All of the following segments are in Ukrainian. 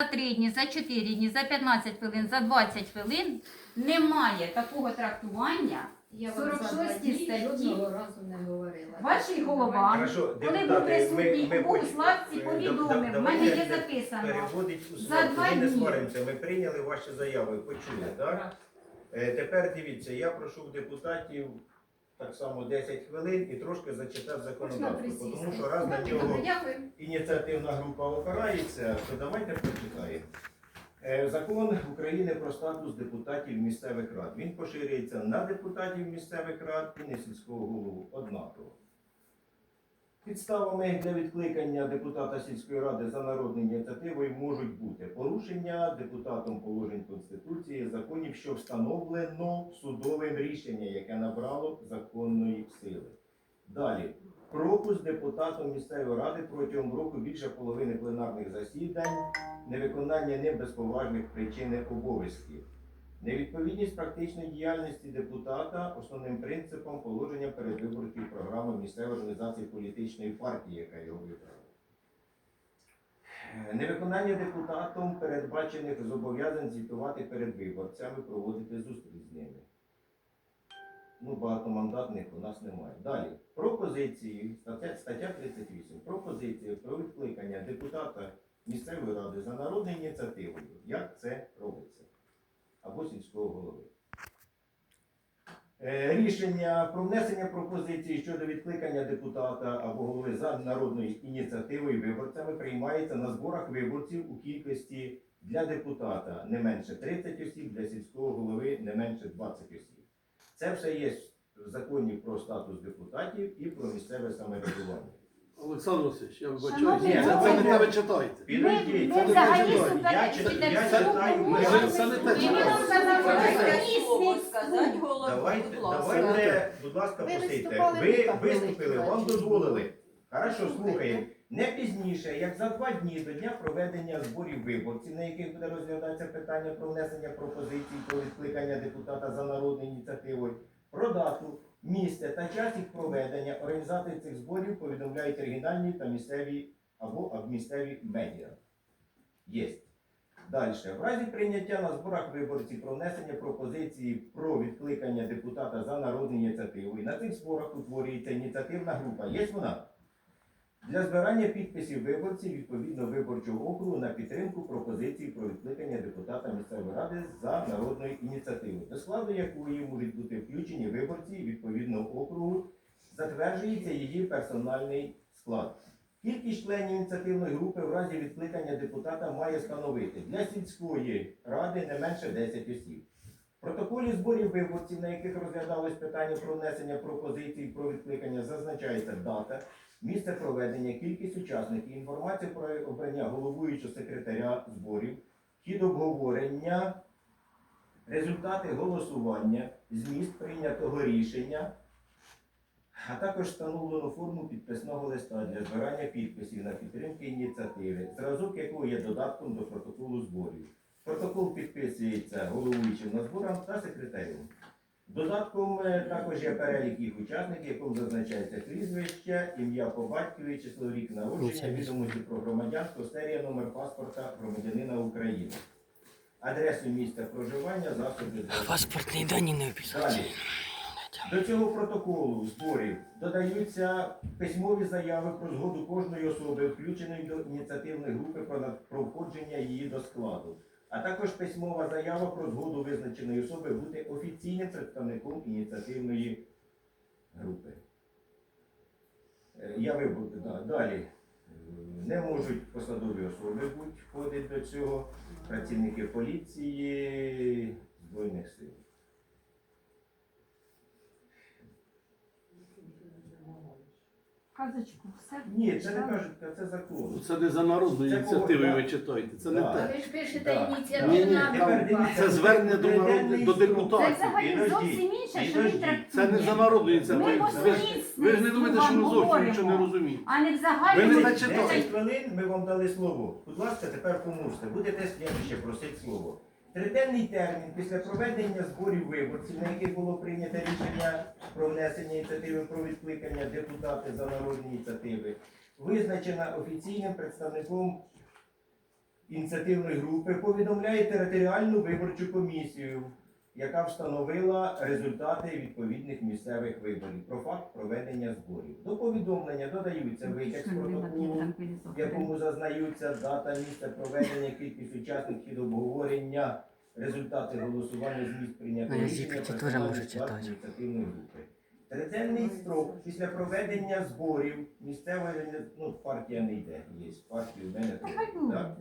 за 3 дні, за 4 дні, за 15 хвилин, за 20 хвилин немає такого трактування. Я 46 статті. жодного разу не говорила. Ваший голова, Хорошо, коли був депутати, присутній ми- ми у е, повідомив, в мене є давайте записано. Переводить у За сварку. два Ми не дні. сваримося, ми прийняли ваші заяви, почули, так? Е, Тепер дивіться, я прошу в депутатів так само 10 хвилин і трошки зачитав законодавство. Тому що раз на нього ініціативна група опирається, то давайте почитаємо. Е, Закон України про статус депутатів місцевих рад. Він поширюється на депутатів місцевих рад і на сільського голову однаково. Підставами для відкликання депутата сільської ради за народною ініціативою можуть бути порушення депутатом положень Конституції, законів, що встановлено судовим рішенням, яке набрало законної сили. Далі пропуск депутатом місцевої ради протягом року більше половини пленарних засідань, невиконання ним без поважних причин обов'язків. Невідповідність практичної діяльності депутата основним принципом положення передвиборчої програми місцевої організації політичної партії, яка його вибрала. Е, Невиконання депутатом передбачених зобов'язань звітувати перед виборцями, проводити зустріч з ними. Ну, багатомандатних у нас немає. Далі. Пропозиції, стаття, стаття 38. Пропозиції про відкликання депутата місцевої ради за народною ініціативою. Як це робиться? Або сільського голови. Е, Рішення про внесення пропозиції щодо відкликання депутата або голови за народною ініціативою виборцями приймається на зборах виборців у кількості для депутата не менше 30 осіб, для сільського голови не менше 20 осіб. Це все є в законі про статус депутатів і про місцеве самоврядування. Олександр Васильович, я вибачаю, Шановний це, це не голово. те ви читаєте. Ми, ми це не взагалі читаю. Я суперечимо читаю- я читаю Ми це не те І він читаємо. сказав, Давайте слово сказати голову, Давайте, будь ласка. давайте, будь ласка, Ви посидьте. виступали Ви так виступили, великі вам дозволили. Хорошо, слухаємо. Не пізніше, як за два дні до дня проведення зборів виборців, на яких буде розглядатися питання про внесення пропозицій про відкликання депутата за народною ініціативою, про дату, місце та час їх проведення, організатори цих зборів повідомляють регіональні та місцеві або місцеві медіа. Є. Далі. В разі прийняття на зборах виборців про внесення пропозиції про відкликання депутата за народною ініціативою. На цих зборах утворюється ініціативна група. Є вона? Для збирання підписів виборців відповідно виборчого округу на підтримку пропозиції про відкликання депутата місцевої ради за народною ініціативою, до складу якої можуть бути включені виборці відповідного округу, затверджується її персональний склад. Кількість членів ініціативної групи в разі відкликання депутата має становити для сільської ради не менше 10 осіб. В протоколі зборів виборців, на яких розглядалось питання про внесення пропозицій про відкликання, зазначається дата, місце проведення, кількість учасників, інформація про обрання головуючого секретаря зборів, хід обговорення, результати голосування, зміст прийнятого рішення, а також встановлено форму підписного листа для збирання підписів на підтримки ініціативи, зразок якого є додатком до протоколу зборів. Протокол підписується головуючим на зборах та секретарем. Додатком е, також є перелік їх учасників, якому зазначається прізвище, ім'я по батькові, число рік народження, відомості про громадянство, серія номер паспорта громадянина України, адресу місця проживання, засоби зв'язку. Паспортные данные не Далі. До цього протоколу зборів додаються письмові заяви про згоду кожної особи, включеної до ініціативної групи про, на- про входження її до складу, а також письмова заява про згоду визначеної особи бути офіційним представником ініціативної групи. Е, Я вибуду да, далі. Не можуть посадові особи бути входити до цього, працівники поліції, Збройних сил. Казочку, все. Ні, це не кажуть, це закон. Це не за народною Це ініціативою погода. ви читаєте, це не Да. те. Ви ж пишете Да. Група. Це звернення до народу- до струк. депутатів. Це взагалі зовсім інше, що він підождіть. трактує. Це не за народною Ми ініціативою. Ви ж, ви ж не думаєте, що ми зовсім нічого не розуміємо. А не в Ви не 10 зачитали. 10 хвилин ми вам дали слово. Будь ласка, тепер помусьте. Будете слідуще просити слово. Триденний термін після проведення зборів виборців, на яких було прийнято рішення про внесення ініціативи про відкликання депутати за народні ініціативи, визначена офіційним представником ініціативної групи повідомляє територіальну виборчу комісію, яка встановила результати відповідних місцевих виборів про факт проведення зборів. До повідомлення додаються витяг з протоколу, в якому зазнаються дата, місце проведення, кількість учасників обговорення, результати голосування, зміст прийнятого На рішення, читати. ініціативної групи. Триденний строк після проведення зборів місцевої ну, партія не йде, є партія в мене. Так?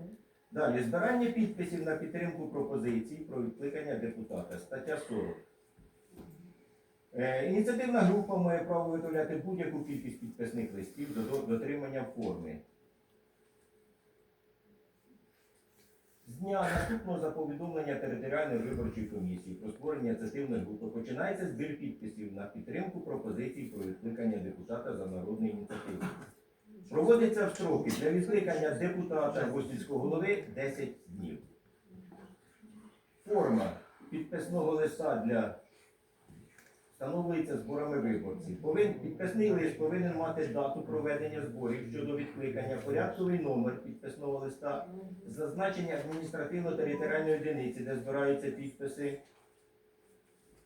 Далі збирання підписів на підтримку пропозицій про відкликання депутата. Стаття 40. Е, ініціативна група має право виготовляти будь-яку кількість підписних листів до до дотримання форми. З дня наступного за повідомлення територіальної виборчої комісії про створення ініціативної групи починається збір підписів на підтримку пропозицій про відкликання депутата за народну ініціативу. Проводиться в строки для відкликання депутата або голови 10 днів. Форма підписного листа для встановлюється зборами виборців. Повин, підписний лист повинен мати дату проведення зборів щодо відкликання, порядковий номер підписного листа, зазначення адміністративно-територіальної одиниці, де збираються підписи,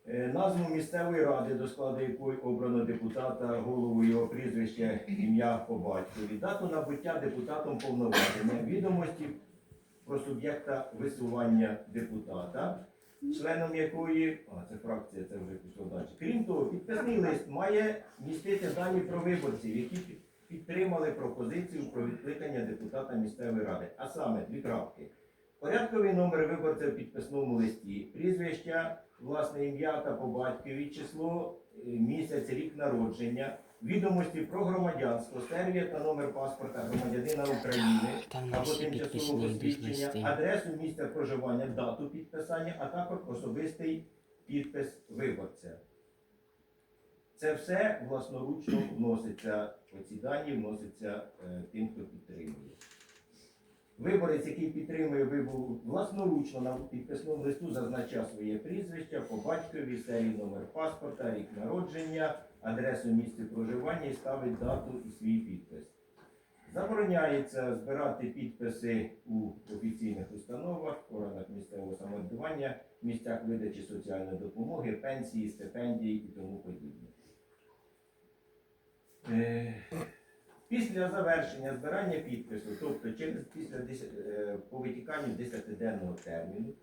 назву місцевої ради, до складу якої обрано депутата, голову його прізвище, ім'я по батькові, дату набуття депутатом повноваження, відомості про суб'єкта висування депутата, членом якої, а це фракція, це вже пішло далі. Крім того, підписний лист має містити дані про виборців, які підтримали пропозицію про відкликання депутата місцевої ради, а саме дві крапки. Порядковий номер виборця в підписному листі, прізвище, власне ім'я та по батькові, число, е, місяць, рік народження, відомості про громадянство, сервія та номер паспорта громадянина України або тимчасового посвідчення, адресу місця проживання, дату підписання, а також особистий підпис виборця. Це все власноручно вноситься, оці дані вносяться е, тим, хто підтримує. Виборець, який підтримує вибор власноручно на підписному листу зазначає своє прізвище, по батькові, серій номер паспорта, рік народження, адресу місця проживання і ставить дату і свій підпис. Забороняється збирати підписи у офіційних установах, органах місцевого самоврядування, місцях видачі соціальної допомоги, пенсії, стипендії і тому подібне. Після завершення збирання підпису, тобто через після 10, е, по витіканню 10-денного терміну,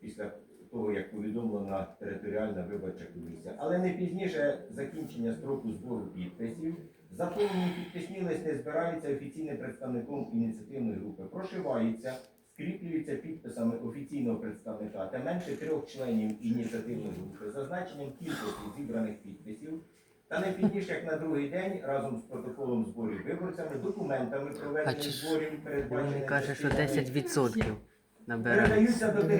після того, як повідомлена територіальна виборча комісія, але не пізніше закінчення строку збору підписів, заповнені підписні листи збираються офіційним представником ініціативної групи, прошиваються, скріплюються підписами офіційного представника та менше трьох членів ініціативної групи, зазначенням кількості зібраних підписів. Та не пізніше, як на другий день, разом з протоколом зборів виборцями, документами проведення зборів, зборів, Він каже, що 10% набирають. передаються до